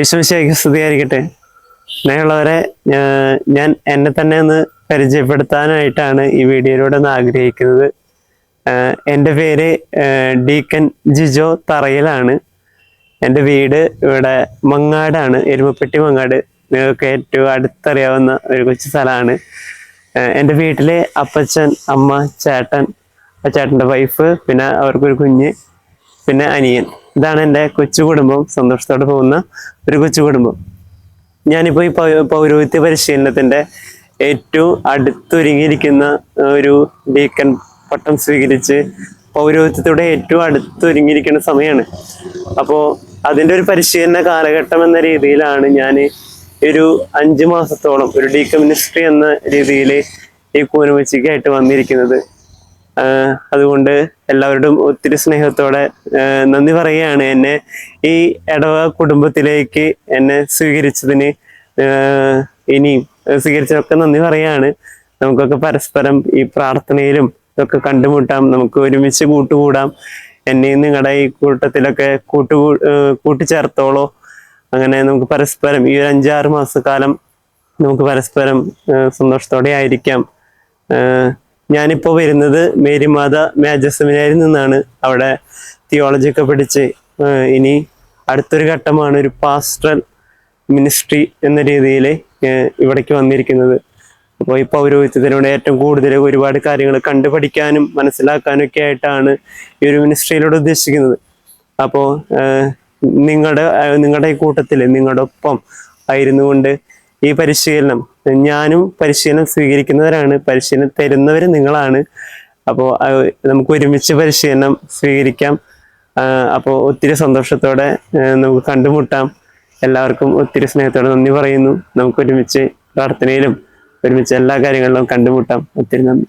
ഈശ്വശേഖി സ്തുതിയായിരിക്കട്ടെ. സ്നേഹമുള്ളവരെ ഞാൻ എന്നെ തന്നെ ഒന്ന് പരിചയപ്പെടുത്താനായിട്ടാണ് ഈ വീഡിയോയിലൂടെ ഒന്ന് ആഗ്രഹിക്കുന്നത്. എന്റെ പേര് ഡീക്കൻ ജിജോ തറയിലാണ്. എന്റെ വീട് ഇവിടെ മങ്ങാടാണ് എരുമപ്പെട്ടി മങ്ങാട്. നിങ്ങൾക്ക് ഏറ്റവും അടുത്തറിയാവുന്ന ഒരു കൊച്ചു സ്ഥലമാണ്. എന്റെ വീട്ടിലെ അപ്പച്ചൻ അമ്മ ചേട്ടൻ ചേട്ടന്റെ വൈഫ് പിന്നെ അവർക്കൊരു കുഞ്ഞ് പിന്നെ അനിയൻ. ഇതാണ് എന്റെ കൊച്ചു കുടുംബം. സന്തോഷത്തോടെ പോകുന്ന ഒരു കൊച്ചു കുടുംബം. ഞാനിപ്പോൾ ഈ പൗരോഹിത്യ പരിശീലനത്തിന്റെ ഏറ്റവും അടുത്തൊരുങ്ങിയിരിക്കുന്ന ഒരു ഡീക്കൻ പട്ടം സ്വീകരിച്ച് പൗരോഹിത്യത്തോടെ ഏറ്റവും അടുത്തൊരുങ്ങിയിരിക്കുന്ന സമയമാണ്. അപ്പോൾ അതിന്റെ ഒരു പരിശീലന കാലഘട്ടം എന്ന രീതിയിലാണ് ഞാൻ ഒരു അഞ്ച് മാസത്തോളം ഒരു ഡീക്കൻ മിനിസ്ട്രി എന്ന രീതിയിൽ ഈ കൂനമച്ചിക്കായിട്ട് വന്നിരിക്കുന്നത്. അതുകൊണ്ട് എല്ലാവരോടും ഒത്തിരി സ്നേഹത്തോടെ നന്ദി പറയുകയാണ്. എന്നെ ഈ ഇടവ കുടുംബത്തിലേക്ക് എന്നെ സ്വീകരിച്ചതിന് ഇനിയും സ്വീകരിച്ചതൊക്കെ നന്ദി പറയുകയാണ്. നമുക്കൊക്കെ പരസ്പരം ഈ പ്രാർത്ഥനയിലും ഇതൊക്കെ കണ്ടുമുട്ടാം. നമുക്ക് ഒരുമിച്ച് കൂട്ടുകൂടാം. എന്നെയും നിങ്ങളുടെ ഈ കൂട്ടത്തിലൊക്കെ കൂട്ടു കൂട്ടിച്ചേർത്തോളോ. അങ്ങനെ നമുക്ക് പരസ്പരം ഈ ഒരു അഞ്ചാറ് മാസക്കാലം നമുക്ക് പരസ്പരം സന്തോഷത്തോടെ ആയിരിക്കാം. ആഹ് ഞാനിപ്പോ വരുന്നത് മേരിമാത മേജർ സെമിനാരിൽ നിന്നാണ്. അവിടെ തിയോളജി ഒക്കെ പഠിച്ച് ഇനി അടുത്തൊരു ഘട്ടമാണ് ഒരു പാസ്റ്ററൽ മിനിസ്ട്രി എന്ന രീതിയിൽ ഇവിടേക്ക് വന്നിരിക്കുന്നത്. അപ്പോൾ ഈ പൗരോഹിത്യത്തിലൂടെ ഏറ്റവും കൂടുതൽ ഒരുപാട് കാര്യങ്ങൾ കണ്ടുപഠിക്കാനും മനസ്സിലാക്കാനും ഒക്കെ ആയിട്ടാണ് ഈ ഒരു മിനിസ്ട്രിയിലൂടെ ഉദ്ദേശിക്കുന്നത്. അപ്പോൾ നിങ്ങളുടെ നിങ്ങളുടെ ഈ കൂട്ടത്തിൽ നിങ്ങളുടെ ഒപ്പം ആയിരുന്നു കൊണ്ട് ഈ പരിശീലനം ഞാനും പരിശീലനം സ്വീകരിക്കുന്നവരാണ് പരിശീലനം തരുന്നവർ നിങ്ങളാണ്. അപ്പോൾ നമുക്ക് ഒരുമിച്ച് പരിശീലനം സ്വീകരിക്കാം. അപ്പോൾ ഒത്തിരി സന്തോഷത്തോടെ നമുക്ക് കണ്ടുമുട്ടാം. എല്ലാവർക്കും ഒത്തിരി സ്നേഹത്തോടെ നന്ദി പറയുന്നു. നമുക്ക് ഒരുമിച്ച് പ്രാർത്ഥനയിലും ഒരുമിച്ച് എല്ലാ കാര്യങ്ങളിലും കണ്ടുമുട്ടാം. ഒത്തിരി നന്ദി.